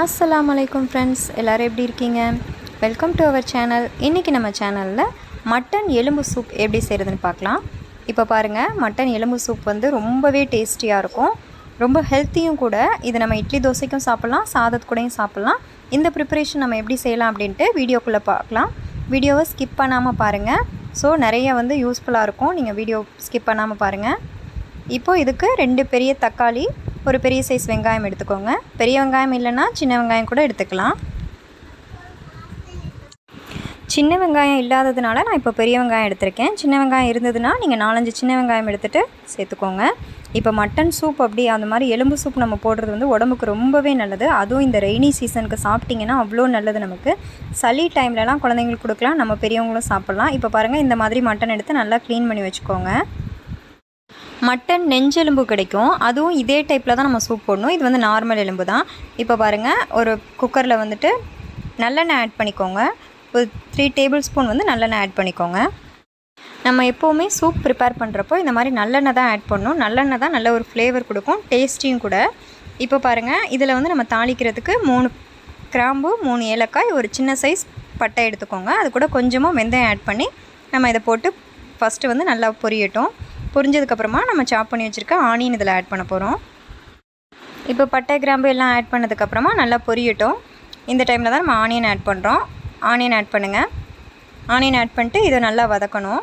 அஸ்லாம் அலைக்கும் ஃப்ரெண்ட்ஸ் எல்லோரும் எப்படி இருக்கீங்க? வெல்கம் டு அவர் சேனல் இன்றைக்கி நம்ம சேனலில் மட்டன் எலும்பு சூப் எப்படி செய்கிறதுன்னு பார்க்கலாம். இப்போ பாருங்கள் மட்டன் எலும்பு சூப் வந்து ரொம்பவே டேஸ்டியாக இருக்கும். ரொம்ப ஹெல்த்தியும் கூட. இது நம்ம இட்லி தோசைக்கும் சாப்பிட்லாம் சாதத்துக்கூடையும் சாப்பிட்லாம். இந்த ப்ரிப்பரேஷன் நம்ம எப்படி செய்யலாம் அப்படின்ட்டு வீடியோக்குள்ளே பார்க்கலாம். வீடியோவை ஸ்கிப் பண்ணாமல் பாருங்கள் ஸோ நிறைய வந்து யூஸ்ஃபுல்லாக இருக்கும். நீங்கள் வீடியோ ஸ்கிப் பண்ணாமல் பாருங்கள் இப்போது இதுக்கு ரெண்டு பெரிய தக்காளி ஒரு பெரிய சைஸ் வெங்காயம் எடுத்துக்கோங்க. பெரிய வெங்காயம் இல்லைன்னா சின்ன வெங்காயம் கூட எடுத்துக்கலாம். சின்ன வெங்காயம் இல்லாததுனால நான் இப்போ பெரிய வெங்காயம் எடுத்திருக்கேன். சின்ன வெங்காயம் இருந்ததுன்னா நீங்கள் நாலஞ்சு சின்ன வெங்காயம் எடுத்துகிட்டு சேர்த்துக்கோங்க. இப்போ மட்டன் சூப் அப்படி அந்த மாதிரி எலும்பு சூப் நம்ம போடுறது வந்து உடம்புக்கு ரொம்பவே நல்லது. அதுவும் இந்த ரெய்னி சீசனுக்கு சாப்பிட்டிங்கன்னா அவ்வளோ நல்லது நமக்கு. சளி டைம்லலாம் குழந்தைங்களுக்கு கொடுக்கலாம். நம்ம பெரியவங்களும் சாப்பிட்லாம். இப்போ பாருங்கள் இந்த மாதிரி மட்டன் எடுத்து நல்லா க்ளீன் பண்ணி வச்சுக்கோங்க. மட்டன் நெஞ்செலும்பு கிடைக்கும். அதுவும் இதே டைப்பில் தான் நம்ம சூப் போடணும். இது வந்து நார்மல் எலும்பு தான். இப்போ பாருங்கள் ஒரு குக்கரில் வந்துட்டு நல்லெண்ணெய் ஆட் பண்ணிக்கோங்க. ஒரு த்ரீ டேபிள் ஸ்பூன் வந்து நல்லெண்ணெய் ஆட் பண்ணிக்கோங்க. நம்ம எப்போவுமே சூப் ப்ரிப்பேர் பண்ணுறப்போ இந்த மாதிரி நல்லெண்ணெய் தான் ஆட் பண்ணணும். நல்லெண்ணெய் தான் நல்ல ஒரு ஃப்ளேவர் கொடுக்கும். டேஸ்டியும் கூட. இப்போ பாருங்கள் இதில் வந்து நம்ம தாளிக்கிறதுக்கு மூணு கிராம்பு மூணு ஏலக்காய் ஒரு சின்ன சைஸ் பட்டை எடுத்துக்கோங்க. அது கூட கொஞ்சமாக வெந்தயம் ஆட் பண்ணி நம்ம இதை போட்டு ஃபஸ்ட்டு வந்து நல்லா பொரியட்டும். பொரிஞ்சதுக்கப்புறமா நம்ம சாப் பண்ணி வச்சுருக்க ஆனியன் இதில் ஆட் பண்ண போகிறோம் இப்போ பட்டை கிராம்பு எல்லாம் ஆட் பண்ணதுக்கப்புறமா நல்லா பொரியட்டும். இந்த டைமில் தான் நம்ம ஆனியன் ஆட் பண்ணுறோம் ஆனியன் ஆட் பண்ணுங்கள் ஆனியன் ஆட் பண்ணிட்டு இதை நல்லா வதக்கணும்.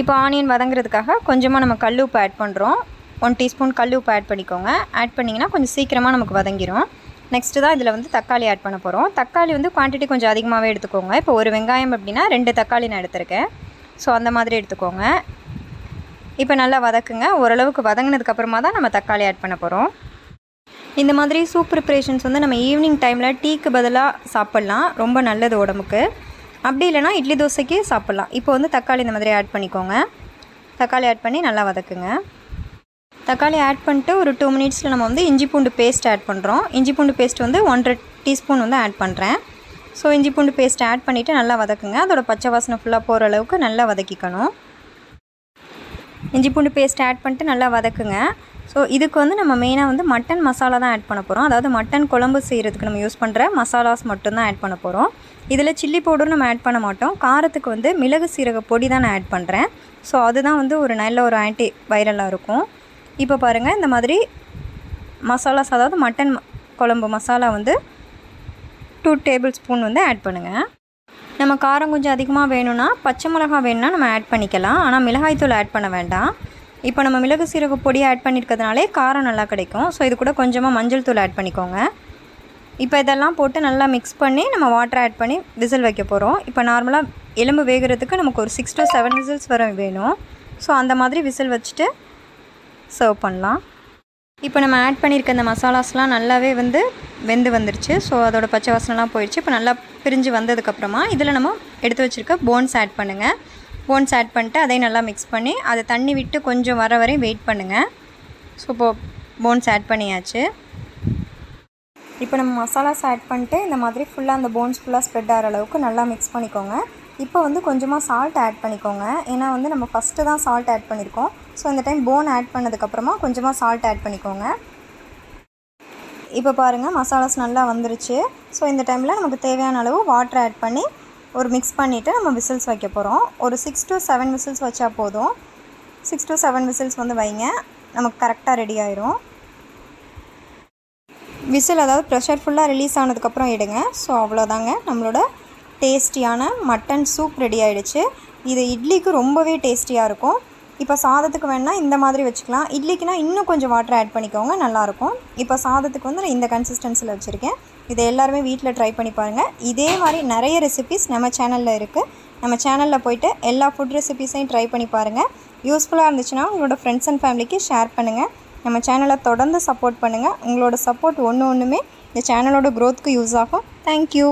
இப்போ ஆனியன் வதங்குறதுக்காக கொஞ்சமாக நம்ம கல் உப்பு ஆட் பண்ணுறோம் ஒன் டீஸ்பூன் கல் உப்பு ஆட் பண்ணிக்கோங்க. ஆட் பண்ணிங்கன்னா கொஞ்சம் சீக்கிரமாக நமக்கு வதங்கிடும் நெக்ஸ்ட்டு தான் இதில் வந்து தக்காளி ஆட் பண்ண போகிறோம் தக்காளி வந்து குவான்டிட்டி கொஞ்சம் அதிகமாகவே எடுத்துக்கோங்க. இப்போ ஒரு வெங்காயம் அப்படின்னா ரெண்டு தக்காளி நான் எடுத்திருக்கேன். ஸோ அந்த மாதிரி எடுத்துக்கோங்க. இப்போ நல்லா வதக்குங்க. ஓரளவுக்கு வதங்கினதுக்கப்புறமா தான் நம்ம தக்காளி ஆட் பண்ண போகிறோம் இந்த மாதிரி சூப் ப்ரிப்ரேஷன்ஸ் வந்து நம்ம ஈவினிங் டைமில் டீக்கு பதிலாக சாப்பிட்லாம். ரொம்ப நல்லது உடம்புக்கு. அப்படி இல்லைனா இட்லி தோசைக்கு சாப்பிட்லாம். இப்போ வந்து தக்காளி இந்த மாதிரி ஆட் பண்ணிக்கோங்க. தக்காளி ஆட் பண்ணி நல்லா வதக்குங்க. தக்காளி ஆட் பண்ணிட்டு ஒரு டூ மினிட்ஸில் நம்ம வந்து இஞ்சி பூண்டு பேஸ்ட் ஆட் பண்ணுறோம் இஞ்சி பூண்டு பேஸ்ட் வந்து ஒன்றரை டீஸ்பூன் வந்து ஆட் பண்ணுறேன் ஸோ இஞ்சி பூண்டு பேஸ்ட் ஆட் பண்ணிவிட்டு நல்லா வதக்குங்க. அதோட பச்சை வாசனை ஃபுல்லாக போகிற அளவுக்கு நல்லா வதக்கிக்கணும். இஞ்சி பூண்டு பேஸ்ட் ஆட் பண்ணிட்டு நல்லா வதக்குங்க. ஸோ இதுக்கு வந்து நம்ம மெயினாக வந்து மட்டன் மசாலா தான் ஆட் பண்ண போகிறோம் அதாவது மட்டன் குழம்பு செய்கிறதுக்கு நம்ம யூஸ் பண்ணுற மசாலாஸ் மட்டும்தான் ஆட் பண்ண போகிறோம் இதில் சில்லி பவுடரும் நம்ம ஆட் பண்ண மாட்டோம். காரத்துக்கு வந்து மிளகு சீரக பொடி தான் நான் ஆட் பண்ணுறேன் ஸோ அதுதான் வந்து ஒரு நல்ல ஒரு ஆன்டி வைரலாக இருக்கும். இப்போ பாருங்கள் இந்த மாதிரி மசாலாஸ் அதாவது மட்டன் குழம்பு மசாலா வந்து டூ டேபிள் ஸ்பூன் வந்து ஆட் பண்ணுங்கள் நம்ம காரம் கொஞ்சம் அதிகமாக வேணும்னா பச்சை மிளகா வேணும்னா நம்ம ஆட் பண்ணிக்கலாம். ஆனால் மிளகாய்த்தூள் ஆட் பண்ண வேண்டாம். இப்போ நம்ம மிளகு சீரக பொடி ஆட் பண்ணியிருக்கிறதுனாலே காரம் நல்லா கிடைக்கும். ஸோ இது கூட கொஞ்சமாக மஞ்சள் தூள் ஆட் பண்ணிக்கோங்க. இப்போ இதெல்லாம் போட்டு நல்லா மிக்ஸ் பண்ணி நம்ம வாட்டர் ஆட் பண்ணி விசில் வைக்க போகிறோம் இப்போ நார்மலாக எலும்பு வேகிறதுக்கு நமக்கு ஒரு சிக்ஸ் டு செவன் விசில்ஸ் வர வேணும். ஸோ அந்த மாதிரி விசில் வச்சுட்டு சர்வ் பண்ணலாம். இப்போ நம்ம ஆட் பண்ணியிருக்க இந்த மசாலாஸ்லாம் நல்லாவே வந்து வெந்து வந்துருச்சு. ஸோ அதோட பச்சை வாசனைலாம் போயிடுச்சு. இப்போ நல்லா பிரிஞ்சு வந்ததுக்கப்புறமா இதில் நம்ம எடுத்து வச்சுருக்க போன்ஸ் ஆட் பண்ணுங்கள் போன்ஸ் ஆட் பண்ணிட்டு அதையும் நல்லா மிக்ஸ் பண்ணி அதை தண்ணி விட்டு கொஞ்சம் வர வரையும் வெயிட் பண்ணுங்கள் ஸோ இப்போது போன்ஸ் ஆட் பண்ணியாச்சு. இப்போ நம்ம மசாலாஸ் ஆட் பண்ணிட்டு இந்த மாதிரி ஃபுல்லாக அந்த போன்ஸ் ஃபுல்லாக ஸ்ப்ரெட் ஆகிற அளவுக்கு நல்லா மிக்ஸ் பண்ணிக்கோங்க. இப்போ வந்து கொஞ்சமாக சால்ட் ஆட் பண்ணிக்கோங்க. ஏன்னா வந்து நம்ம ஃபஸ்ட்டு தான் சால்ட் ஆட் பண்ணியிருக்கோம் ஸோ இந்த டைம் போன் ஆட் பண்ணதுக்கப்புறமா கொஞ்சமாக சால்ட் ஆட் பண்ணிக்கோங்க. இப்போ பாருங்கள் மசாலாஸ் நல்லா வந்துருச்சு. ஸோ இந்த டைமில் நமக்கு தேவையான அளவு வாட்டர் ஆட் பண்ணி ஒரு மிக்ஸ் பண்ணிவிட்டு நம்ம விசில்ஸ் வைக்க போகிறோம் ஒரு சிக்ஸ் டு செவன் விசில்ஸ் வச்சா போதும். சிக்ஸ் டு செவன் விசில்ஸ் வந்து வைங்க. நமக்கு கரெக்டாக ரெடி ஆயிரும். விசில் அதாவது ப்ரெஷர் ஃபுல்லாக ரிலீஸ் ஆனதுக்கப்புறம் எடுங்க. ஸோ அவ்வளோதாங்க நம்மளோட டேஸ்டியான மட்டன் சூப் ரெடி ஆகிடுச்சு இது இட்லிக்கு ரொம்பவே டேஸ்டியாக இருக்கும். இப்போ சாதத்துக்கு வேணால் இந்த மாதிரி வச்சுக்கலாம். இட்லிக்குனா இன்னும் கொஞ்சம் வாட்டர் ஆட் பண்ணிக்கோங்க நல்லாயிருக்கும். இப்போ சாதத்துக்கு வந்து நான் இந்த கன்சிஸ்டன்சியில் வச்சுருக்கேன். இதை எல்லாருமே வீட்டில் ட்ரை பண்ணி பாருங்கள் இதே மாதிரி நிறைய ரெசிபிஸ் நம்ம சேனலில் இருக்குது நம்ம சேனலில் போயிட்டு எல்லா ஃபுட் ரெசிபிஸையும் ட்ரை பண்ணி பாருங்கள் யூஸ்ஃபுல்லாக இருந்துச்சுன்னா உங்களோட ஃப்ரெண்ட்ஸ் அண்ட் ஃபேமிலிக்கு ஷேர் பண்ணுங்கள் நம்ம சேனலை தொடர்ந்து சப்போர்ட் பண்ணுங்கள் உங்களோட சப்போர்ட் ஒன்று ஒன்றுமே இந்த சேனலோட க்ரோத்துக்கு யூஸ் ஆகும். தேங்க்யூ